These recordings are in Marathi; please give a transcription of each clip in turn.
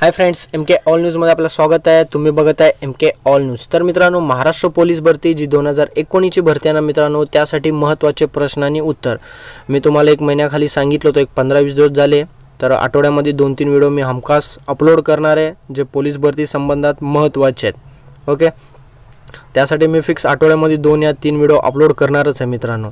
Hi friends M K all न्यूजमध्ये आपलं स्वागत आहे. तुम्ही बघत आहे एम के ऑल न्यूज तर मित्रांनो महाराष्ट्र पोलीस भरती जी दोन हजार एकोणीसची भरती आहे ना मित्रांनो त्यासाठी महत्त्वाचे प्रश्न आणि उत्तर. मी तुम्हाला एक महिन्याखाली सांगितलं होतं एक पंधरा वीस दिवस झाले. तर आठवड्यामध्ये दोन तीन व्हिडिओ मी हमखास अपलोड करणार आहे जे पोलीस भरती संबंधात महत्त्वाचे आहेत. ओके त्यासाठी मी फिक्स आठवड्यामध्ये दोन या तीन व्हिडिओ अपलोड करणारच आहे मित्रांनो.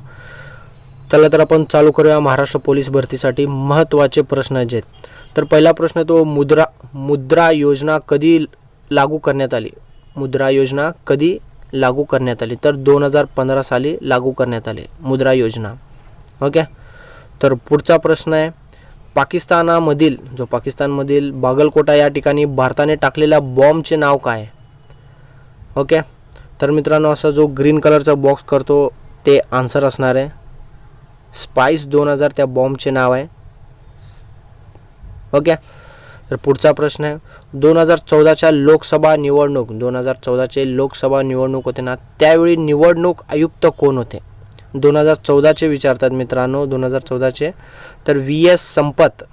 चला तर आपण चालू करूया महाराष्ट्र पोलीस भरतीसाठी महत्त्वाचे प्रश्न जे आहेत. तर पहिला प्रश्न तो मुद्रा मुद्रा योजना कधी लागू करण्यात आली? मुद्रा योजना कधी लागू करण्यात आली? तर दोन हजार पंधरा साली लागू करण्यात आली मुद्रा योजना. ओके? तर पुढचा प्रश्न आहे पाकिस्तानामधील जो पाकिस्तानमधील बागलकोटा या ठिकाणी भारताने टाकलेल्या बॉम्बचे नाव काय? आहे? ओके? तर मित्रांनो असा जो ग्रीन कलरचा बॉक्स करतो ते आन्सर असणार आहे. स्पाइस दोन हजार त्या बॉम्बचे नाव आहे. ओके? तर पुढचा प्रश्न आहे. दोन हजार चौदाच्या लोकसभा निवडणूक दोन हजार चौदाचे लोकसभा निवडणूक होते ना त्यावेळी निवडणूक आयुक्त कोण होते? दोन हजार चौदाचे विचारतात मित्रांनो दोन हजार चौदाचे. तर व्ही एस संपत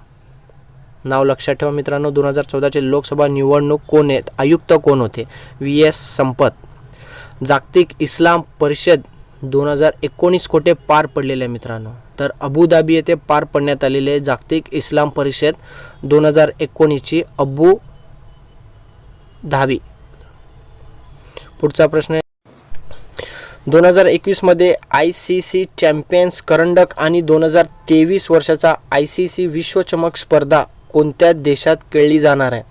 नाव लक्षात ठेवा मित्रांनो दोन हजार चौदाचे लोकसभा निवडणूक कोण आहेत आयुक्त कोण होते? व्ही एस संपत. जागतिक इस्लाम परिषद दोन हजार एकोणीस कोठे पार पडलेले आहे मित्रांनो. तर अबुधाबी येथे पार पडण्यात आलेले जागतिक इस्लाम परिषद दोन हजार एकोणीसची अबू धाबी. पुढचा प्रश्न आहे. दोन हजार एकवीसमध्ये आय सी सी चॅम्पियन्स करंडक आणि दोन हजार तेवीस वर्षाचा आय सी सी विश्वचमक स्पर्धा कोणत्या देशात खेळली जाणार आहे?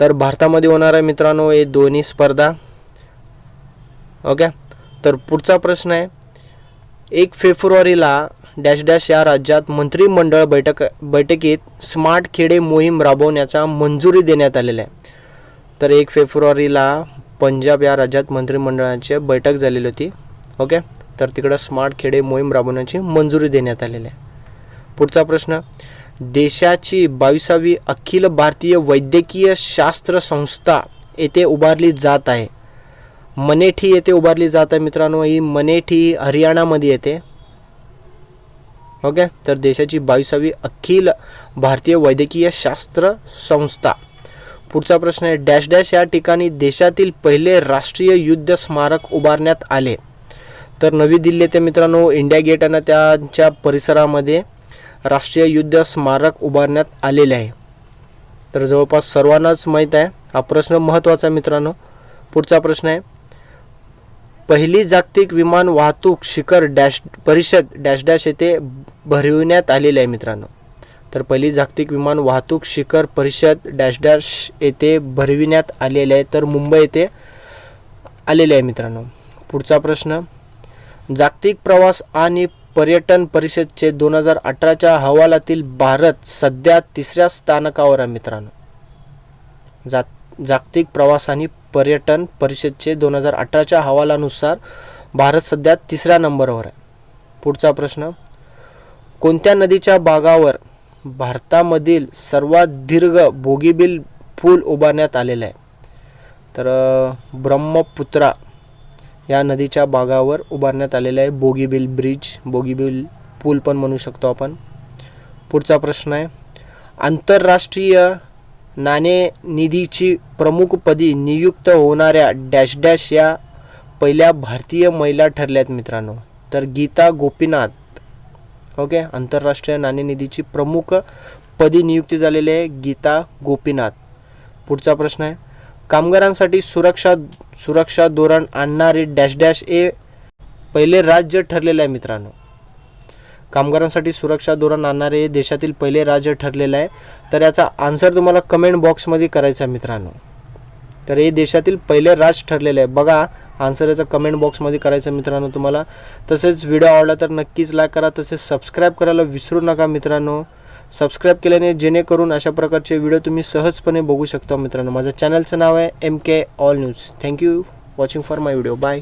तर भारतामध्ये होणार आहे मित्रांनो हे दोन्ही स्पर्धा. ओके? तर पुढचा प्रश्न आहे. एक फेब्रुवारीला डॅश डॅश या राज्यात मंत्रिमंडळ बैठक बैठकीत स्मार्ट खेडे मोहीम राबवण्याचा मंजुरी देण्यात आलेला आहे. तर एक फेब्रुवारीला पंजाब या राज्यात मंत्रिमंडळाची बैठक झालेली होती. ओके? तर तिकडं स्मार्ट खेडे मोहीम राबवण्याची मंजुरी देण्यात आलेली आहे. पुढचा प्रश्न देशाची बावीसावी अखिल भारतीय वैद्यकीय शास्त्र संस्था येथे उभारली जात आहे. मनेठी येथे उभारली जात आहे मित्रांनो. ही मनेठी हरियाणामध्ये येते. ओके? तर देशाची बावीसावी अखिल भारतीय वैद्यकीय शास्त्र संस्था. पुढचा प्रश्न आहे डॅश डॅश या ठिकाणी देशातील पहिले राष्ट्रीय युद्ध स्मारक उभारण्यात आले. तर नवी दिल्ली येथे मित्रांनो इंडिया गेट आणि त्यांच्या परिसरामध्ये राष्ट्रीय युद्ध स्मारक उभारण्यात आलेले आहे. तर जवळपास सर्वांनाच माहीत आहे हा प्रश्न महत्त्वाचा मित्रांनो. पुढचा प्रश्न आहे पहिली जागतिक विमान वाहतूक शिखर डॅश परिषद डॅश डॅश येथे भरविण्यात आलेली आहे मित्रांनो. तर पहिली जागतिक विमान वाहतूक शिखर परिषद डॅश डॅश येथे भरविण्यात आलेले आहे. तर मुंबई येथे आलेले आहे मित्रांनो. पुढचा प्रश्न. जागतिक प्रवास आणि पर्यटन परिषदचे दोन हजार अठराच्या अहवालातील भारत सध्या तिसऱ्या स्थानकावर आहे मित्रांनो. जात जागतिक प्रवास आणि पर्यटन परिषदचे दोन हजार अठराच्या अहवालानुसार भारत सध्या तिसऱ्या नंबरवर आहे. पुढचा प्रश्न कोणत्या नदीच्या भागावर भारतामधील सर्वात दीर्घ बोगीबिल पूल उभारण्यात आलेला आहे? तर ब्रह्मपुत्रा या नदीच्या भागावर उभारण्यात आलेला आहे बोगीबिल ब्रिज बोगीबिल पूल पण म्हणू शकतो आपण. पुढचा प्रश्न आहे आंतरराष्ट्रीय नाणेनिधीची प्रमुखपदी नियुक्त होणाऱ्या डॅश डॅश या पहिल्या भारतीय महिला ठरल्यात मित्रांनो. तर गीता गोपीनाथ ओके आंतरराष्ट्रीय नाणेनिधीची प्रमुख पदी नियुक्ती झालेली आहे गीता गोपीनाथ. पुढचा प्रश्न आहे. कामगारांसाठी सुरक्षा सुरक्षा धोरण आणणारे डॅश डॅश हे पहिले राज्य ठरलेलं आहे मित्रांनो. कामगारांसाठी सुरक्षा धोरण आणणारे हे देशातील पहिले राज्य ठरलेलं आहे. तर याचा आन्सर तुम्हाला कमेंट बॉक्समध्ये करायचा आहे मित्रांनो. तर हे देशातील पहिले राज ठरलेलं आहे. बघा आन्सर याचा कमेंट बॉक्समध्ये करायचं मित्रांनो तुम्हाला. तसेच व्हिडिओ आवडला तर नक्कीच लाईक करा. तसेच सबस्क्राईब करायला विसरू नका मित्रांनो. सबस्क्राईब केल्याने जेणेकरून अशा प्रकारचे व्हिडिओ तुम्ही सहजपणे बघू शकता मित्रांनो. माझ्या चॅनलचं नाव आहे M K all news thank you watching for my video bye